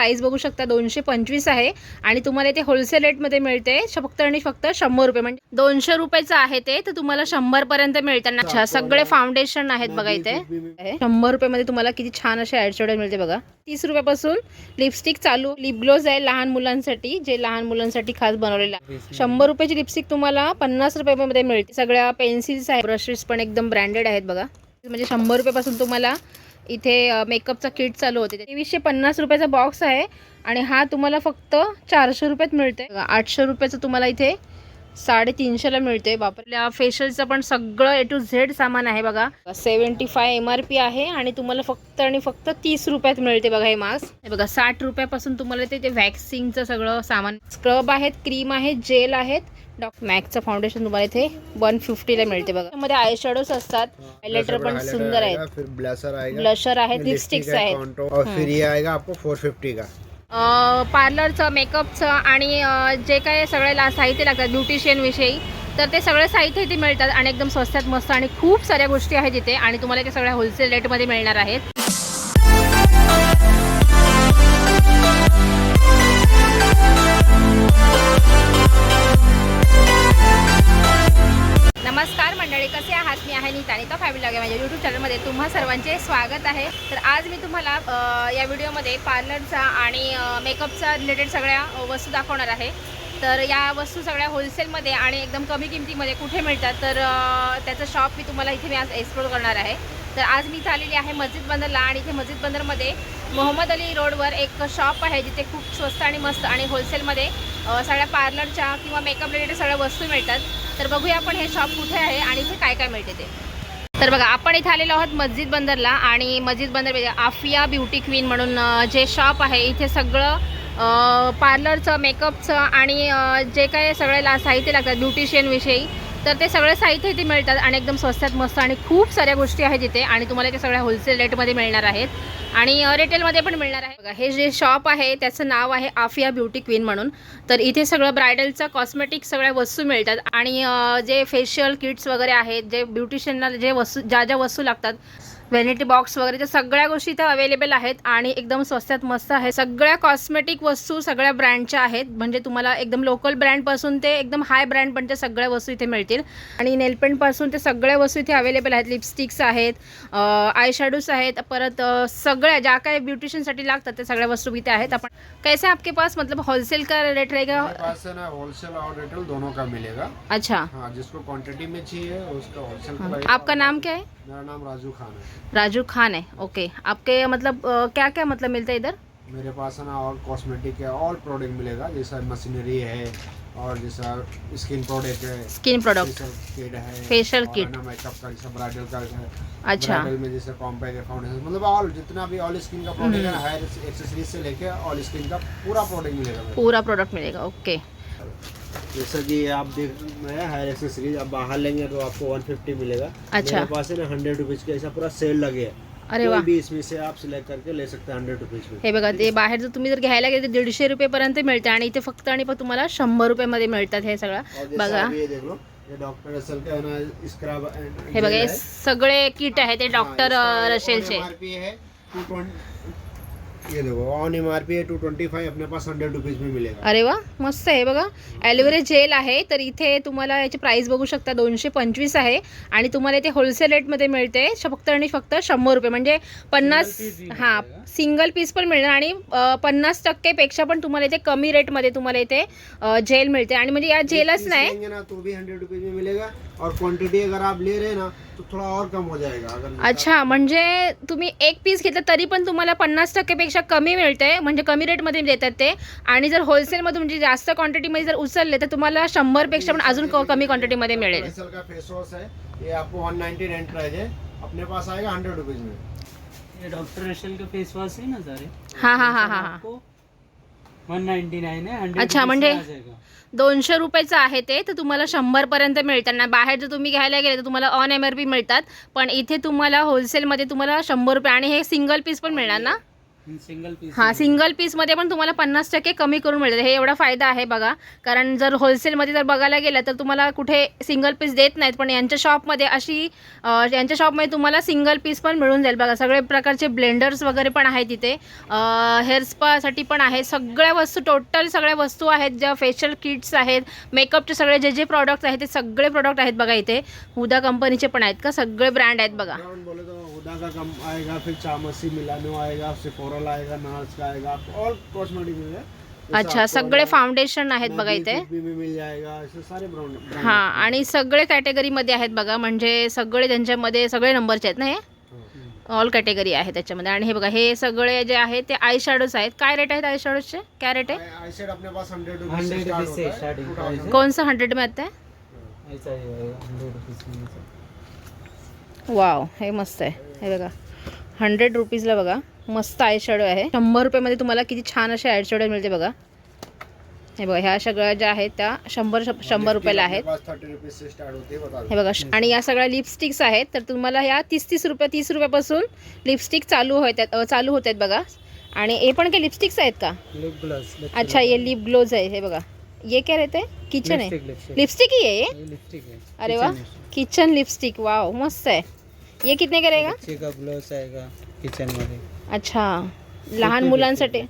Price बघू शकता दोनशे पंचवीस आहे. आणि तुम्हाला ते होलसेल रेटमध्ये मिळते. फक्त आणि फक्त शंभर रुपये. म्हणजे दोनशे रुपयाचं आहे ते तर तुम्हाला शंभर पर्यंत मिळतात अच्छा सगळे फाउंडेशन आहेत बघा इथे. शंभर रुपयामध्ये तुम्हाला किती छान असे ॲडशोडर मिळते बघा. तीस रुपयापासून लिपस्टिक चालू. लिप ग्लोज आहे लहान मुलांसाठी जे लहान मुलांसाठी खास बनवलेलं आहे. शंभर रुपयाची लिपस्टिक तुम्हाला पन्नास रुपयामध्ये मिळते. सगळ्या पेन्सिल्स आहेत ब्रशेस पण एकदम ब्रँडेड आहेत बघा. म्हणजे शंभर रुपयापासून तुम्हाला इथे मेकअपचा किट चालू होते. तेवीसशे पन्नास रुपयाचा बॉक्स आहे आणि हा तुम्हाला फक्त चारशे रुपयात मिळते आठशे रुपयाचं तुम्हाला इथे साडेतीनशेला मिळते वापरल्या फेशियलचं पण सगळं ए टू झेड सामान आहे बघा. Seventy five M R P आहे आणि तुम्हाला फक्त आणि फक्त तीस रुपयात मिळते बघा हे मास्क हे बघा साठ रुपयापासून तुम्हाला ते ते वॅक्सिंगचं सगळं सामान. स्क्रब आहेत क्रीम आहेत जेल आहेत. डॉक मॅकचं फाउंडेशन तुम्हाला इथे वन फिफ्टीला मिळते बघा. त्यामध्ये आय शेडोज असतात. हायलायटर पण सुंदर आहेत. फिर आएगा ब्लशर आहेत लिपस्टिक लिपस्टिक्स आहेत. और फिर ये आएगा आपको 450 का. पार्लरचं मेकअपचं आणि अ, जे काय सगळे ला साहित्य लागतात ब्युटिशियन विषयी तर ते सगळे साहित्य इथे मिळतात आणि एकदम स्वस्तात मस्त आणि खूप साऱ्या गोष्टी आहेत इथे आणि तुम्हाला ते सगळ्या होलसेल रेटमध्ये मिळणार आहेत. तुम्हा सर्वांचे स्वागत आहे. तर आज मी तुम्हाला या व्हिडिओमध्ये पार्लरचा आणि मेकअपचा रिलेटेड सगळ्या वस्तू दाखवणार आहे. तर या वस्तू सगळ्या होलसेलमध्ये आणि एकदम कमी किमतीमध्ये कुठे मिळतात तर त्याचं शॉप मी तुम्हाला इथे मी आज एक्सप्लोर करणार आहे. तर आज मी इथे आलेली आहे मस्जिद बंदरला आणि इथे मस्जिद बंदरमध्ये मोहम्मद अली रोडवर एक शॉप आहे जिथे खूप स्वस्त आणि मस्त आणि होलसेलमध्ये सगळ्या पार्लरच्या किंवा मेकअप रिलेटेड सगळ्या वस्तू मिळतात. तर बघूया आपण हे शॉप कुठे आहे आणि इथे काय काय मिळते ते. तर बघा आपण इथे आलेलो आहोत मस्जिद बंदरला आणि मस्जिद बंदर म्हणजे आफिया ब्युटी क्वीन म्हणून जे शॉप आहे इथे सगळं पार्लरचं मेकअपचं आणि जे काय सगळे ला साहित्य लागतात ब्युटिशियनविषयी तर ते सगळे साहित्य इथे मिळतात आणि एकदम स्वस्तात मस्त आणि खूप साऱ्या गोष्टी आहेत इथे आणि तुम्हाला ते सगळ्या होलसेल रेटमध्ये मिळणार आहेत. आणि रिटेलमध्ये पण मिळणार आहे. बघा हे जे शॉप आहे त्याचं नाव आहे आफिया ब्युटी क्वीन म्हणून. तर इथे सगळं ब्रायडलचं कॉस्मेटिक सगळ्या वस्तू मिळतात आणि जे फेशियल किट्स वगैरे आहेत जे ब्युटिशियनला जे वस्तू ज्या ज्या वस्तू लागतात व्हॅनिटी बॉक्स वगैरे त्या सगळ्या गोष्टी इथे अवेलेबल आहेत. आणि एकदम स्वस्तात मस्त आहे. सगळ्या कॉस्मेटिक वस्तू सगळ्या ब्रँडच्या आहेत. म्हणजे तुम्हाला एकदम लोकल ब्रँडपासून ते एकदम हाय ब्रँड पण सगळ्या वस्तू इथे मिळतील. आणि नेलपेंटपासून ते सगळ्या वस्तू इथे अवेलेबल आहेत. लिपस्टिक्स आहेत आय शॅडोज आहेत. परत सगळ्या ज्या काय ब्युटिशियनसाठी लागतात त्या सगळ्या वस्तू इथे आहेत. आपण कैसे आपके पास? मतलब होलसेल का रेट रहेगा? होलसेल और रिटेल दोनों का मिलेगा। अच्छा। हाँ जिसको क्वांटिटी में चाहिए उसका होलसेल। आपका नाम क्या है? मेरा नाम राजू खान है। राजू खान है ओके आपके मतलब क्या क्या मतलब मिलता है इधर? मेरे पास है ना और कॉस्मेटिक है ऑल प्रोडक्ट मिलेगा जैसा मशीनरी है और जैसा स्किन प्रोडक्ट है स्किन प्रोडक्ट किट है kit। है मेकअप का जैसा ब्राइडल का है अच्छा. ब्राइडल में जैसे कॉम्पैक्ट है फाउंडेशन मतलब ऑल जितना भी ऑल स्किन का प्रोडक्ट है हायर एक्सेसरीज से लेके ऑल स्किन का पूरा प्रोडक्ट मिलेगा पूरा प्रोडक्ट मिलेगा ओके। जैसा कि आप देख रहे हैं हायर एक्सेसरीज आप बाहर लेंगे तो आपको 150 मिलेगा। अच्छा। मेरे पास है ना हंड्रेड रुपीज़ का ऐसा पूरा सेल लगे है। अरे वाह। भी इसमें से आप सिलेक्ट करके ले सकते हैं हंड्रेड रुपीज़ में। हे बघा ते बाहेर जर तुम्ही जर घ्यायला गेले तर दीडशे रुपयेपर्यंत मिळते आणि इथे फक्त आणि फक्त तुम्हाला शंभर रुपयामध्ये मिळतात हे सगळं. बघा. डॉक्टर रसल का है हे बघा हे सगळे किट आहे ते डॉक्टर है टू ये देखो ऑन एमआरपी है टू ट्वेंटी पास हंड्रेड रुपीज में मिलेगा। अरे वा मस्त आहे बघा. ॲलोवेरा जेल आहे तर इथे तुम्हाला याची प्राइस बघू शकता दोनशे पंचवीस आहे. आणि तुम्हाला इथे होलसेल रेटमध्ये मिळते श- फक्त आणि फक्त शंभर रुपये. म्हणजे पन्नास हां सिंगल पीस पण मिळणार. आणि अ, पन्नास टक्केपेक्षा पण तुम्हाला इथे कमी रेटमध्ये तुम्हाला इथे जेल मिळते. आणि म्हणजे या जेलच नाही. ना तो भी हंड्रेड रुपीज में मिलेगा. और क्वांटिटी अगर आप ले रहे हैं ना तो थोड़ा और कम हो जाएगा अगर अच्छा म्हणजे तुम्ही एक पीस घेतलं तरी पण तुम्हाला पन्नास टक्केपेक्षा कमी मिळते म्हणजे कमी रेटमध्ये देतात ते. आणि जर होलसेलमध्ये म्हणजे जास्त क्वांटिटीमध्ये जर उचलले तर तुम्हाला शंभरपेक्षा पण अजून क- कमी क्वांटिटीमध्ये मिळेल. फेसल का फेस वॉश है ये आपको वन नाइनटी नाइन प्राइस है अपने पास आएगा हंड्रेड रुपीज में. ये डॉक्टर रशल का फेस वॉश है ना सारे? हाँ हाँ हाँ हाँ हाँ. आपको 199 100 अच्छा, म्हणजे-. दोनशे रुपयाचं आहे ते तर तुम्हाला शंभरपर्यंत मिळतात. ना बाहेर जर तुम्ही घ्यायला गेले तर तुम्हाला ऑन एम आर पी मिळतात. पण इथे तुम्हाला होलसेलमध्ये तुम्हाला शंभर रुपये आणि हे सिंगल पीस पण मिळणार ना? सिंगल पीस हा सिंगल पीसमध्ये पण तुम्हाला पन्नास टक्के कमी करून मिळते हे एवढा फायदा आहे बघा. कारण जर होलसेलमध्ये जर बघायला गेलं तर तुम्हाला कुठे सिंगल पीस देत नाहीत पण यांच्या शॉपमध्ये अशी यांच्या शॉपमध्ये तुम्हाला सिंगल पीस पण मिळून जाईल. बघा सगळे प्रकारचे ब्लेंडर्स वगैरे पण आहेत तिथे. हेअर स्पासाठी पण आहे. सगळ्या वस्तू टोटल सगळ्या वस्तू आहेत ज्या फेशियल किट्स आहेत मेकअपचे सगळे जे जे प्रॉडक्ट्स आहेत ते सगळे प्रॉडक्ट आहेत बघा इथे. हुदा कंपनीचे पण आहेत का? सगळे ब्रँड आहेत बघा. हुडा का कम आएगा फिर चामसी मिलानो आएगा सिफोरल आएगा नार्स का आएगा ऑल कॉस्मेटिक में है जैसे अच्छा सगळे फाउंडेशन आहेत बघा इथे. मिल जाएगा ऐसे सारे ब्रांड हा आणि सगळे कॅटेगरीमध्ये आहेत बघा म्हणजे सगळे त्यांच्यामध्ये सगळे नंबरचे आहेत ना हे? ऑल कॅटेगरी आहे त्याच्यामध्ये. आणि हे बघा हे सगळे जे आहेत ते आय शॅडोज आहेत. काय रेट आहेत आय शॅडोजचे काय रेट आहे? आई सेड अपने पास 100 रुपीस 100 से स्टार्ट रुपीस से होता है starting 2000 price कौन सा हंड्रेड में आता? है ही। वाव हे मस्त आहे. हे बघा. हंड्रेड रुपीजला बघा. मस्त आय शॅडो आहे. शंभर रुपयामध्ये तुम्हाला किती छान असे आय शॅडो मिळते बघा. हे बघा ह्या सगळ्या ज्या आहेत त्या शंभर शंभर रुपयाला आहेत. पास 30 रुपीस से स्टार्ट होते हैं हे बघा आणि या सगळ्या लिपस्टिक्स आहेत तर तुम्हाला ह्या तीस तीस रुपये तीस रुपयापासून लिपस्टिक चालू होत आहेत अ, चालू होत आहेत बघा. आणि हे पण काही लिपस्टिक्स आहेत का? लिप ग्लॉस अच्छा ये लिप ग्लोज आहे हे बघा. ये क्या रहते हैं किचन है लिपस्टिक ही? है ये ये लिपस्टिक है अरे वाह किचन लिपस्टिक वाव मस्त है ये कितने का रहेगा आएगा किचनमध्ये. अच्छा. लहान मुलांसाठी?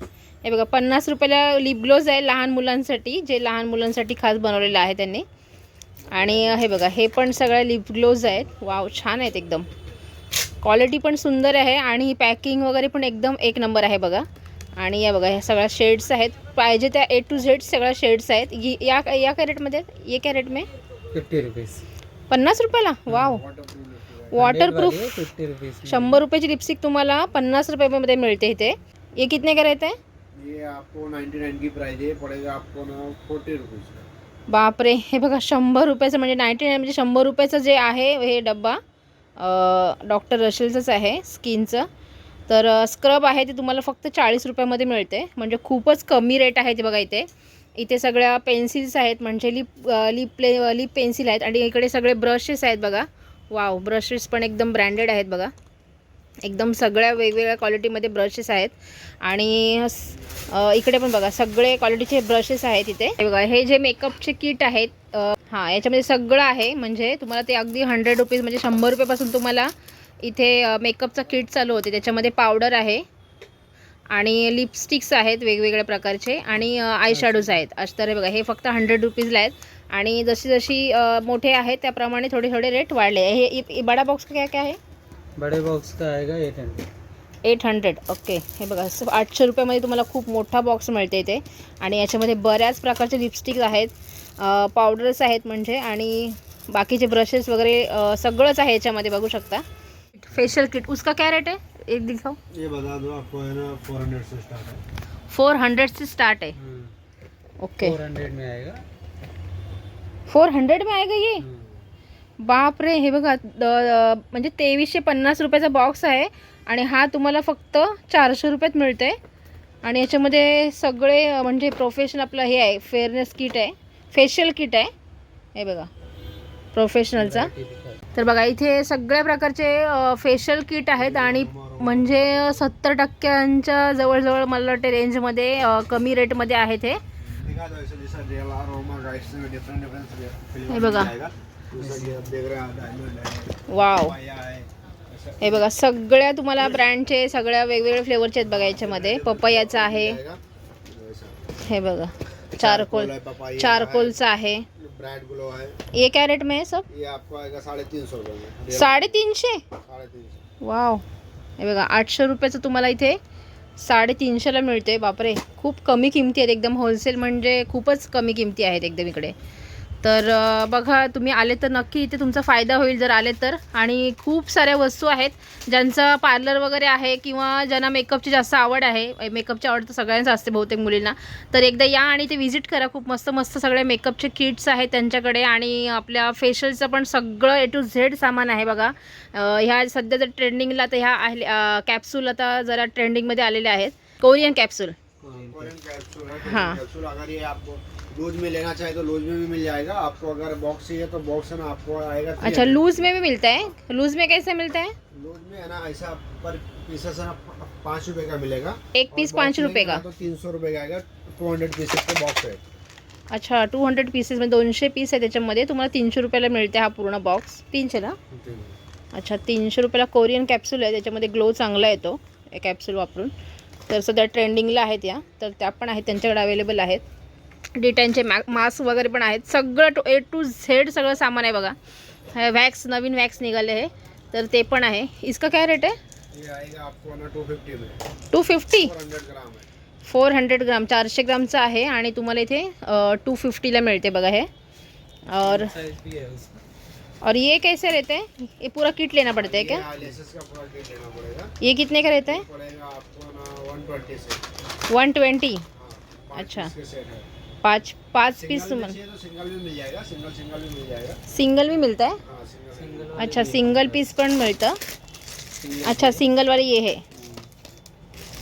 हे बघा पन्नास रुपयाला लिप ग्लोज आहे लहान मुलांसाठी जे लहान मुलांसाठी खास बनवलेलं आहे त्यांनी. आणि हे बघा हे पण सगळ्या लिप ग्लोज आहेत. वाव छान आहेत एकदम. क्वालिटी पण सुंदर आहे आणि ही पॅकिंग वगैरे पण एकदम एक नंबर आहे बघा. आणि या बघा ह्या सगळ्या शेड्स आहेत. पाहिजे त्या ए टू झेड सगळ्या शेड्स आहेत. या या काय रेटमध्ये ये क्या रेट में? फिफ्टी रुपीज पन्नास रुपयाला? वाव वॉटरप्रूफ फिफ्टी रुपीज शंभर रुपयाची लिपस्टिक तुम्हाला पन्नास रुपयामध्ये मिळते इथे. ये कितने का रहता है ये आपको 99 की प्राइस है पड़ेगा आपको ना 40 रुपीस का बापरे हे बघा शंभर रुपयाचं म्हणजे नाईन्टी नाईन म्हणजे शंभर रुपयाचं जे आहे हे डब्बा डॉक्टर रशेलचंच आहे स्किनचं तर स्क्रब आहे ते तुम्हाला फक्त चाळीस रुपयामध्ये मिळते. म्हणजे खूपच कमी रेट आहे ते बघा इथे. इथे सगळ्या पेन्सिल्स आहेत म्हणजे lip lip play lip pencil आहेत आणि इकडे सगळे ब्रशेस आहेत बघा. वाव ब्रशेस पण एकदम ब्रँडेड आहेत बघा. एकदम सगळ्या वेगवेगळ्या क्वालिटीमध्ये ब्रशेस आहेत. आणि इकडे पण बघा सगळे क्वालिटीचे ब्रशेस आहेत इथे. बघा हे जे मेकअपचे किट आहेत हां याच्यामध्ये सगळं आहे. म्हणजे तुम्हाला ते अगदी हंड्रेड रुपीज म्हणजे शंभर रुपयापासून तुम्हाला इथे मेकअपचा किट चालू होते. त्याच्यामध्ये पावडर आहे. आणि लिपस्टिक्स आहेत वेगवेगळ्या प्रकारचे आणि आय शॅडोज आहेत. हे बघा हे फक्त हंड्रेड रुपीजला आहेत. आणि जशी जशी मोठे आहेत त्याप्रमाणे थोडे थोडे रेट वाढले. हे बडा बॉक्स काय काय आहे? बड़े बॉक्स का? आएगा eight hundred eight hundred okay हे बघा आठशे रुपयामध्ये तुम्हाला खूप मोठा बॉक्स मिळते इथे. आणि याच्यामध्ये बऱ्याच प्रकारचे लिपस्टिक आहेत. पावडर्स आहेत म्हणजे. आणि बाकीचे ब्रशेस वगैरे सगळंच आहे याच्यामध्ये बघू शकता. फेशियल किट उसका क्या रेट है? एक दिखाओ। ये बता दो आपको है ना 400 से स्टार्ट है। फोर हंड्रेड से स्टार्ट है। ओके फोर हंड्रेड में आएगा। फोर हंड्रेड में आएगा ये? बाप रे हे बघा म्हणजे तेवीसशे पन्नास रुपयाचा बॉक्स आहे आणि हा तुम्हाला फक्त चारशे रुपयात मिळते आणि याच्यामध्ये सगळे म्हणजे प्रोफेशनल आपलं हे आहे फेअरनेस किट आहे फेशियल किट आहे. हे बघा प्रोफेशनलचा तर बघा इथे सगळ्या प्रकारचे फेशियल किट आहेत आणि म्हणजे सत्तर टक्क्यांच्या जवळजवळ मला वाटते रेंजमध्ये कमी रेटमध्ये हे बघा. देख रहे हैं है वाव है बघा सगळ्या तुम्हाला ब्रँडचे सगळ्या वेगवेगळे फ्लेवरचे आहेत बघा याच्यामध्ये. पपयाचा आहे. हे बघा चारकोल चारकोलचा आहे. ये क्या रेट में है सब ये आपको आएगा साढ़े तीन सौ साढ़े तीन सौ. वाव हे बघा आठशे रुपयाचं तुम्हाला इथे साडेतीनशेला मिळते बापरे खूप कमी किमती आहेत. एकदम होलसेल म्हणजे खूपच कमी किमती आहेत एकदम इकडे. तर बघा तुम्ही आले तर नक्की इथे तुमचा फायदा होईल. जर आले तर. आणि खूप साऱ्या वस्तू आहेत. ज्यांचं पार्लर वगैरे आहे किंवा ज्यांना मेकअपची जास्त आवड आहे. मेकअपची आवड तर सगळ्यांचं असते बहुतेक मुलींना. तर एकदा या आणि ते व्हिजिट करा. खूप मस्त मस्त सगळे मेकअपचे किट्स आहेत त्यांच्याकडे. आणि आपल्या फेशियलचं पण सगळं ए टू झेड सामान आहे बघा. ह्या सध्या जर ट्रेंडिंगला तर ह्या कॅप्सूल आता जरा ट्रेंडिंगमध्ये आलेल्या आहेत. कोरियन कॅप्सूल कोरियन कैप्सूल है लूज में लेना चाहे तो लूज में भी मिल जाएगा। आपको अगर बॉक्स चाहिए तो बॉक्स है ना आपको आएगा अच्छा लूज में भी मिलता है? लूज में कैसे मिलता है? लूज में है ना ऐसा पर पीसेस है ना पाँच रुपए का मिलेगा। एक पीस पाच रुपये का? तो तीन सौ रुपये का आएगा टू हंड्रेड पीसेस का बॉक्स है। अच्छा टू हंड्रेड पीसेस म्हणजे दोनशे पीस आहे त्याच्यामध्ये तुम्हाला तीनशे रुपयाला मिळते हा पूर्ण बॉक्स तीनशे ना? अच्छा तीनशे रुपयाला कोरियन कॅप्सूल आहे त्याच्यामध्ये ग्लो चांगला येतो कॅप्सूल वापरून. तर सध्या ट्रेंडिंगला आहेत या तर त्या पण आहेत त्यांच्याकडे अवेलेबल आहेत. डिटॅनचे मॅ मास्क वगैरे पण आहेत. सगळं टू ए टू झेड सगळं सामान आहे बघा. हे वॅक्स नवीन वॅक्स निघाले आहे तर ते पण आहे. इसका काय रेट आहे? ये आएगा आपको ना two fifty four hundred gram है चारशे ग्रामचं आहे आणि तुम्हाला इथे टू फिफ्टीला मिळते बघा हे. और है और ये कैसे रहते हैं? ये पूरा किट लेना पड़ता है क्या? ये कितने का रहता है? वन ट्वेंटी हाँ, अच्छा। पाच पाच पीस सिंगल भी मिल जाएगा सिंगल सिंगल भी मिल जाएगा। सिंगल भी मिलता है? हाँ सिंगल सिंगल अच्छा सिंगल पीस पण मिळतं. अच्छा सिंगलवाले ये है.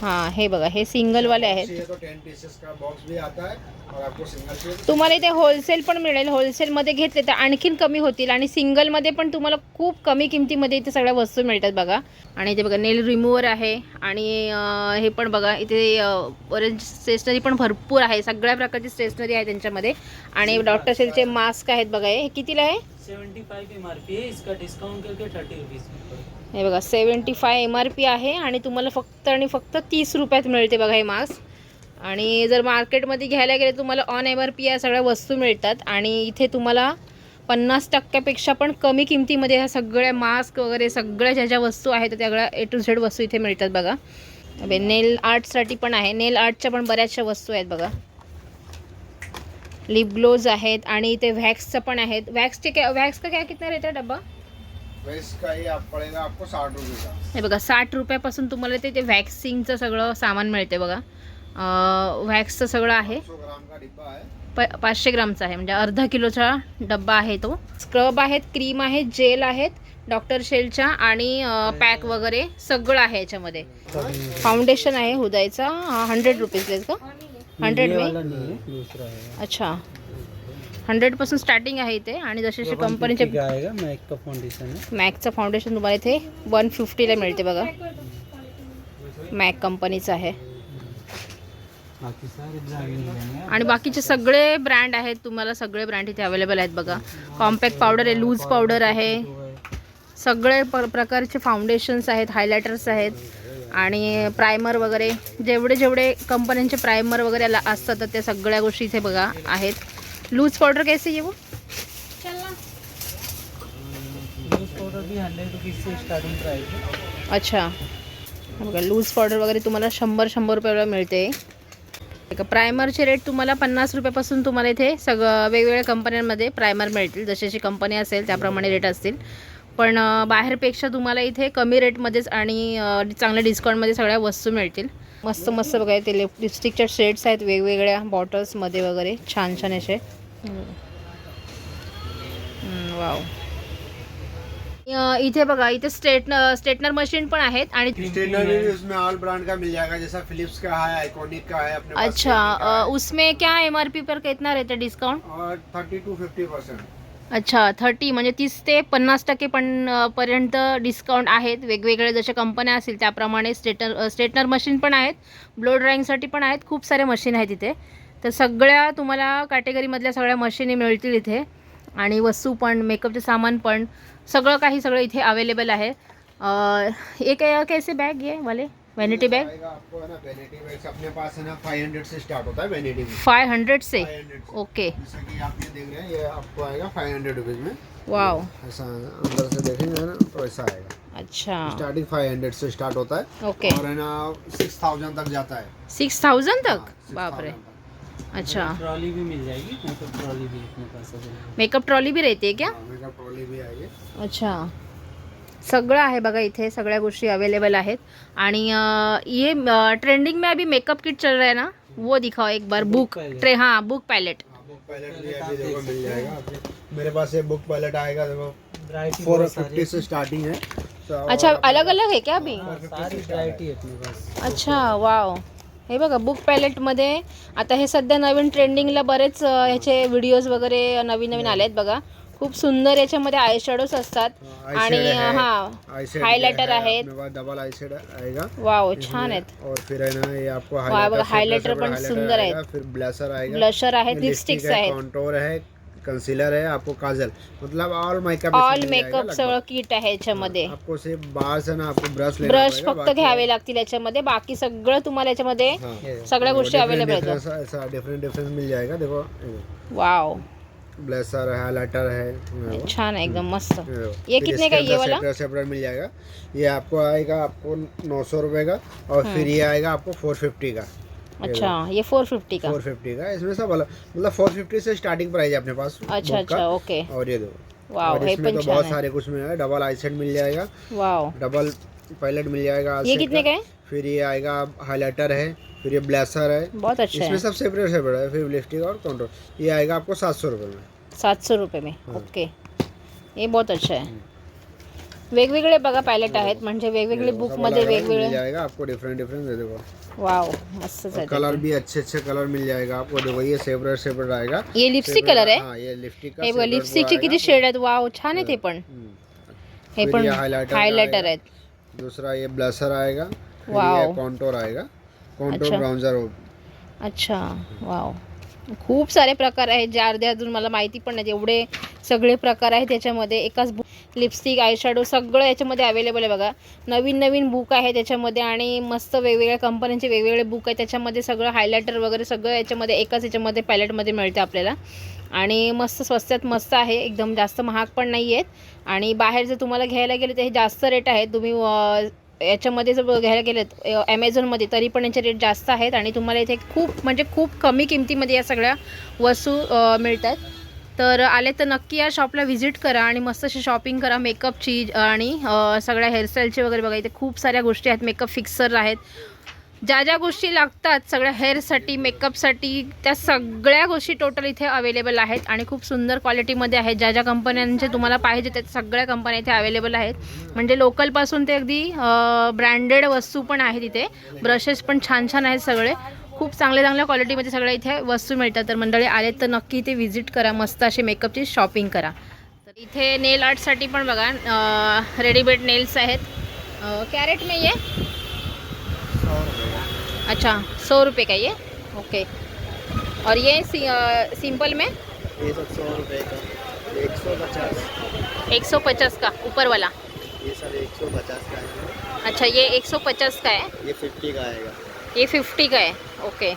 हां हे बघा हे सिंगलवाले आहेत. चाहिए तो टेन पीसेस का बॉक्स भी आता है और आपको सिंगल चाहिए तो तुम्हाला इथे होलसेल पण मिळेल. होलसेलमध्ये घेतले तर आणखीन कमी होतील आणि सिंगलमध्ये पण तुम्हाला खूप कमी किमतीमध्ये इथे सगळ्या वस्तू मिळतात बघा. आणि इथे बघा नेल रिमूव्हर आहे आणि हे पण बघा इथे ऑरेंज स्टेशनरी पण भरपूर आहे. सगळ्या प्रकारची स्टेशनरी आहे त्यांच्यामध्ये. आणि डॉक्टर शेलचे मास्क आहेत बघा हे. कितीला आहे? Seventy five M R P है इसका डिस्काउंट करके थर्टी रुपीज़ हे बघा seventy five M R P आहे आणि तुम्हाला फक्त आणि फक्त तीस रुपयात मिळते बघा हे मास्क. आणि जर मार्केटमध्ये घ्यायला गेले तुम्हाला ऑन एम आर पी या सगळ्या वस्तू मिळतात. आणि इथे तुम्हाला पन्नास टक्क्यापेक्षा पण कमी किमतीमध्ये ह्या सगळ्या मास्क वगैरे सगळ्या ज्या ज्या वस्तू आहेत त्या सगळ्या ए टू झेड वस्तू इथे मिळतात बघा. नेल आर्टसाठी पण आहे. नेल आर्टच्या पण बऱ्याचशा वस्तू आहेत बघा. लिप ग्लोज आहेत आणि इथे व्हॅक्सचं पण आहेत. व्हॅक्सचे क्या व्हॅक्स का क्या कितना रेट आहे डब्बा? हे बघा साठ रुपयापासून तुम्हाला ते ते व्हॅक्सिंगचं सगळं सामान मिळते बघा. अं, व्हॅक्सचं सगळं आहे. पाचशे ग्रामचा आहे. म्हणजे अर्धा किलोचा डब्बा आहे तो. स्क्रब आहेत क्रीम आहेत जेल आहेत डॉक्टर शेलच्या आणि पॅक वगैरे सगळं आहे याच्यामध्ये. फाउंडेशन आहे हुदायचा. हंड्रेड रुपीज का? हंड्रेड में? वाला है है अच्छा हंड्रेडपासून स्टार्टिंग आहे इथे आणि जसे जसे कंपनीचे का? आएगा मैक का फाउंडेशन मॅकचं फाउंडेशन तुम्हाला इथे वन फिफ्टीला मिळते बघा. मॅक कंपनीचं आहे. आणि बाकीचे सगळे ब्रँड आहेत तुम्हाला सगळे ब्रँड इथे अवेलेबल आहेत बघा. कॉम्पॅक्ट पावडर आहे लूज पावडर आहे. सगळे प प्रकारचे फाउंडेशन्स आहेत हायलायटर्स आहेत. आणि प्रायमर वगैरे जेवढे जेवढे कंपन्यांचे प्रायमर वगैरे असतात तर त्या सगळ्या गोष्टी इथे बघा आहेत. लूज पावडर कैसे ये वो? लूज पाउडर भी हंड्रेड रुपीज़ से स्टार्टिंग प्राइस अच्छा। हे बघा लूज पावडर वगैरे तुम्हाला शंभर शंभर रुपयाला मिळते. एक प्रायमरचे रेट तुम्हाला पन्नास रुपयापासून तुम्हाला इथे सगळं वेगवेगळ्या कंपन्यांमध्ये प्रायमर मिळतील. जशी जशी कंपनी असेल त्याप्रमाणे रेट असतील. पण बाहेरपेक्षा तुम्हाला इथे कमी रेटमध्येच आणि चांगल्या डिस्काउंटमध्ये सगळ्या वस्तू मिळतील. मस्त मस्त बघा ते लिप लिपस्टिकच्या शेड्स आहेत वेगवेगळ्या बॉटल्समध्ये वगैरे छान छान असे. वाव. इथे बघा इथे स्ट्रेटनर स्ट्रेटनर मशीन पण आहेत आणि उसमें ऑल ब्रांड का मिल जाएगा जैसा फिलिप्स का है आइकॉनिक का है अपने अच्छा। उसमें क्या एम आर पी पर कितना रहता है discount thirty to fifty percent अच्छा थर्टी म्हणजे तीस ते पन्नास टक्के पण पर्यंत डिस्काउंट आहेत. वेगवेगळे जशा कंपन्या असतील त्याप्रमाणे स्टेटर स्ट्रेटनर मशीन पण आहेत. ब्लो ड्राईंगसाठी पण आहेत. खूप सारे मशीन आहेत इथे. तर सगळ्या तुम्हाला कॅटेगरीमधल्या सगळ्या मशीनी मिळतील इथे. आणि वस्तू पण मेकअपचे सामान पण सगळं काही सगळं इथे अवेलेबल आहे. एक कैसे बैग ये वाले? वैनिटी बैग आएगा आपको है ना वेनिटी बैग्स अपने पास है ना फाइव हंड्रेड से स्टार्ट होता है वेनिटी में फाय हंड्रेड से? ओके वाव ऐसा अंदर से देखेंगे ना तो ऐसा आएगा। अच्छा। स्टार्टिंग फाइव हंड्रेड से स्टार्ट होता है। ओके और है ना सिक्स थाउजेंड तक जाता है। सिक्स थाउजंड हाँ, तक 6,000 बापरे। अच्छा। ट्रॉली भी मिल जाएगी मतलब ट्रॉली भी अपने पास मेकअप ट्रॉली भी रहती है क्या? हाँ, मेकअप ट्रॉली भी आएगी अच्छा। सगळं आहे बघा इथे सगळ्या गोष्टी अवेलेबल आहेत. आणि अं, ये ट्रेंडिंग में अभी मेकअप किट चल रहा है ना? वो दिखाओ एक बार बुक ट्रे हाँ बुक पैलेट हाँ, बुक पैलेट भी अभी देखो मिल जाएगा। मेरे पास ये बुक पैलेट आएगा देखो। फोर फिफ्टी से स्टार्टिंग है। अच्छा अलग अलग है क्या अभी? हाँ, सारी है अपने पास। अच्छा वाओ हे बघा बुक पॅलेटमध्ये आता हे सध्या नवीन ट्रेंडिंगला बरेच ह्याचे व्हिडिओज वगैरे नवीन नवीन आले आहेत बघा. खूप सुंदर याच्यामध्ये आय शॅडोज असतात. आणि हा हायलायटर आहेत. डबल आई शेड आएगा वाव छान आहेत. और फिर है ना ये आपको वाह, बघा, highlighter, highlighter पण सुंदर आहेत. फिर ब्लशर आएगा ब्लशर आहेत लिपस्टिक लिपस्टिक्स है आहेत. कॉन्टोर है कंसीलर है आपको काजल मतलब ऑल मेकअप ऑल मेकअप सगळं किट आहे याच्यामध्ये. आपको सिर्फ़ से ना आपको ब्रश लेना ब्रश फक्त घ्यावे लागतील याच्यामध्ये बाकी सगळं तुम्हाला याच्यामध्ये हाँ। सगळ्या गोष्टी अवेलेबल आहेत. डिफरेंट डिफरेंट मिल जाएगा देखो वाव ब्लेसर है हाइलाइटर है छान आहे एकदम मस्त. ये कितने का ये वाला? सेपरेट सेपरेट मिल जाएगा। ये आपको आएगा आपको नौ सौ रुपये का और। फिर ये आएगा आपको फोर फिफ्टी का। अच्छा ये फोर फिफ्टी का? फोर फिफ्टी का इसमें सब अलग मतलब फोर फिफ्टी से स्टार्टिंग प्राइस है अपने पास अच्छा अच्छा ओके और ये दो और इसमें तो बहुत सारे कुछ मिल जाएगा डबल आई सेट मिल जाएगा। वाव डबल पायलट मिल जाएगा ये कितने का। है? फिर ये आएगा हाइलाइटर है फिर ये ब्लेसर है। बहुत अच्छा इसमें सब सेपरेट सेपरेट है फिर लिपस्टिक और काउंटर ये आएगा आपको सात सौ रुपये में। सात सौ रुपये में हाँ। ओके ये बहुत अच्छा आहे वेगवेगळे बघा पॅलेट आहेत म्हणजे वेगवेगळे ये वो सब बुकमध्ये अलग-अलग मिल वेगवेगळे जाएगा आपको डिफरेंट डिफरेंट दे देखो वाव कलर. भी अच्छे अच्छे कलर मिल जाएगा आपको देखो ये सेपरेट सेपरेट आएगा ये लिपस्टिक कलर आहे हाँ ये लिपस्टिक का हे बघा लिपस्टिकचे। किती शेड आहेत वाव छान आहे ते पण। हे पण आएगा। आहेत दूसरा ये ब्लशर आएगा वाओ। ये कॉन्टोर आएगा कॉन्टोर। ब्राउन्जर अच्छा वाव खूप सारे प्रकार आहेत जे अर्धे अजून मला माहिती पण नाही एवढे सगळे प्रकार आहेत त्याच्यामध्ये एकाच बुक लिपस्टिक आयशॅडो सगळं याच्यामध्ये अवेलेबल आहे बघा. नवीन नवीन बुक आहे त्याच्यामध्ये आणि मस्त वेगवेगळ्या कंपन्यांचे वेगवेगळे बुक आहे त्याच्यामध्ये सगळं हायलायटर वगैरे सगळं याच्यामध्ये एकाच याच्यामध्ये पॅलेटमध्ये मिळते आपल्याला. आणि मस्त स्वस्तात मस्त आहे. एकदम जास्त महाग पण नाही आहेत आणि बाहेर जर तुम्हाला घ्यायला गेलं तर हे जास्त रेट आहेत. तुम्ही याच्यामध्ये जर घ्यायला गेलं ॲमेझॉनमध्ये तरी पण यांचे रेट जास्त आहेत आणि तुम्हाला इथे खूप म्हणजे खूप कमी किमतीमध्ये या सगळ्या वस्तू मिळतात. तर आले तर नक्की या शॉपला व्हिजिट करा आणि मस्त अशी शॉपिंग करा. मेकअपची आणि सगळ्या हेअरस्टाईलची वगैरे बघा. इथे खूप साऱ्या गोष्टी आहेत. मेकअप फिक्सर आहेत. ज्या ज्या गोष्टी लागतात सगळ्या हेअरसाठी मेकअपसाठी त्या सगळ्या गोष्टी टोटल इथे अवेलेबल आहेत आणि खूप सुंदर क्वालिटीमध्ये आहेत. ज्या ज्या कंपन्यांचे तुम्हाला पाहिजे त्या सगळ्या कंपन्या इथे अवेलेबल आहेत. म्हणजे लोकलपासून ते अगदी ब्रँडेड वस्तू पण आहेत इथे. ब्रशेस पण छान छान आहेत सगळे. खूप चांगल्या चांगल्या क्वालिटीमध्ये सगळ्या इथे वस्तू मिळतात. तर मंडळी आले तर नक्की इथे व्हिजिट करा. मस्त अशी मेकअपची शॉपिंग करा. तर इथे नेल आर्टसाठी पण बघा रेडीमेड नेल्स आहेत. कॅरेट नाही ये अच्छा सौ रुपये का ये? ओके और ये सी, अ, सिंपल में? ये सब सौ रुपये का। एक सौ पचास। एक सौ पचास का ऊपर वाला? ये सब एक सौ पचास का है। अच्छा ये एक सौ पचास का है? ये फिफ्टी का आएगा। हे फिफ्टी का आहे ओके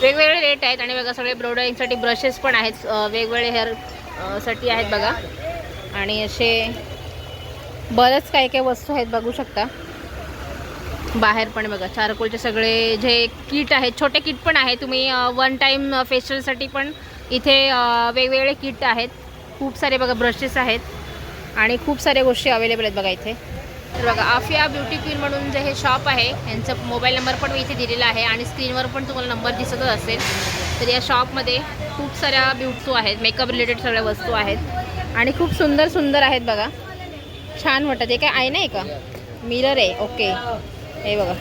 वेगवेगळे रेट आहेत आणि बघा सगळे ब्रोडरिंगसाठी ब्रशेस पण आहेत वेगवेगळे हेअरसाठी आहेत बघा. आणि असे बरंच काही काही वस्तू आहेत बघू शकता. बाहेर पण बघा चारकोलचे सगळे जे किट आहेत छोटे किट पण आहे तुम्ही वन टाईम फेशियलसाठी पण इथे वेगवेगळे किट आहेत. खूप सारे बघा ब्रशेस आहेत आणि खूप साऱ्या गोष्टी अवेलेबल आहेत बघा इथे. तर बघा आफिया ब्युटी क्वीन म्हणून जे हे शॉप आहे यांचं मोबाईल नंबर पण मी इथे दिलेला आहे आणि स्क्रीनवर पण तुम्हाला नंबर दिसतच असेल. तर या शॉपमध्ये खूप साऱ्या ब्युटू आहेत मेकअप रिलेटेड सगळ्या वस्तू आहेत आणि खूप सुंदर सुंदर आहेत बघा. छान वाटत. हे काय आहे नाही का मिरर आहे. ओके हे बघा.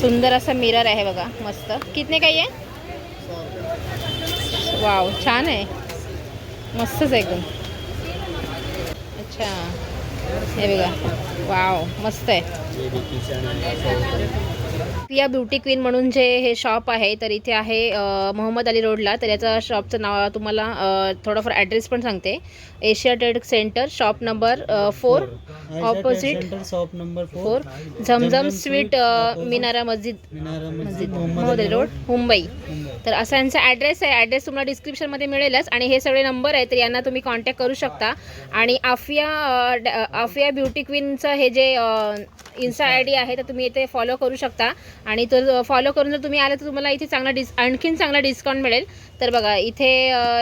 सुंदर असा मिरर आहे बघा, मस्त. कितने काही आहे वाव, छान है मस्त है एकदम. अच्छा. हे बघा. वाव, मस्त आहे. ये भी किचन सौ रुपये पिया ब्युटी क्वीन म्हणून जे हे शॉप आहे तर इथे आहे मोहम्मद अली रोडला. तर याचं शॉपचं नाव तुम्हाला थोडंफार ॲड्रेस पण सांगते. Asia trade centre shop number four opposite shop number four Zamzam sweet Minara Masjid Masjid Mohammed Ali road Mumbai. तर असा यांचा ॲड्रेस आहे. ॲड्रेस तुम्हाला डिस्क्रिप्शनमध्ये मिळेलच. आणि हे सगळे नंबर आहेत तर यांना तुम्ही कॉन्टॅक्ट करू शकता. आणि आफिया आफिया ब्युटी क्वीनचं हे जे इन्स्टा आय डी आहे तर तुम्ही इथे फॉलो करू शकता. आणि तर फॉलो करून जर तुम्ही आले तर तुम्हाला इथे चांगला डिस् आणखीन चांगला डिस्काउंट मिळेल. तर बघा इथे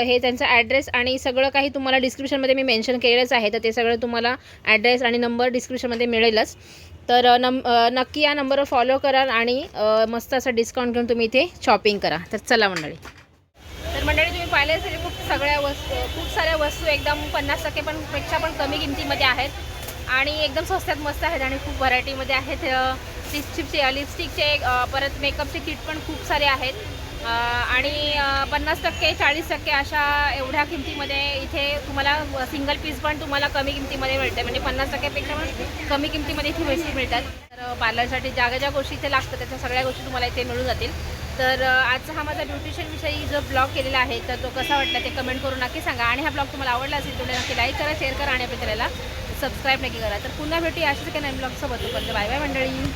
हे त्यांचा ॲड्रेस आणि सगळं काही तुम्हाला डिस्क्रिप्शनमध्ये मी मेन्शन केलेलंच आहे. तर ते सगळं तुम्हाला ॲड्रेस आणि नंबर डिस्क्रिप्शनमध्ये मिळेलच. तर नम नक्की या नंबरवर फॉलो करा आणि मस्त असं डिस्काउंट घेऊन तुम्ही इथे शॉपिंग करा. तर चला मंडळी. तर मंडळी तुम्ही पाहिले असेल खूप सगळ्या वस्तू खूप साऱ्या वस्तू एकदम पन्नास टक्के पण पेक्षा पण कमी किमतीमध्ये आहेत. आणि एकदम स्वस्तात मस्त आहेत आणि खूप व्हरायटीमध्ये आहेत. लिपस्टिकचे लिपस्टिकचे परत मेकअपचे किट पण खूप सारे आहेत. आणि पन्नास टक्के चाळीस टक्के अशा एवढ्या किमतीमध्ये इथे तुम्हाला सिंगल पीस पण तुम्हाला कमी किमतीमध्ये मिळते म्हणजे पन्नास टक्क्यापेक्षा पण कमी किमतीमध्ये इथे वस्तू मिळतात. तर पार्लरसाठी ज्या ज्या गोष्टी इथे लागतात त्याच्या सगळ्या गोष्टी तुम्हाला इथे मिळून जातील. तर आजचा हा माझा ब्युटिशियनविषयी जो ब्लॉग केलेला आहे तर तो कसा वाटला ते कमेंट करून नक्की सांगा. आणि हा ब्लॉग तुम्हाला आवडला असेल तुम्ही नक्की लाईक करा शेअर करा आणि आपल्या चॅनलला सबस्क्राईब नक्की करा. तर पुन्हा भेटूया अशाच काही नवीन ब्लॉगसोबत पण बाय बाय मंडळी.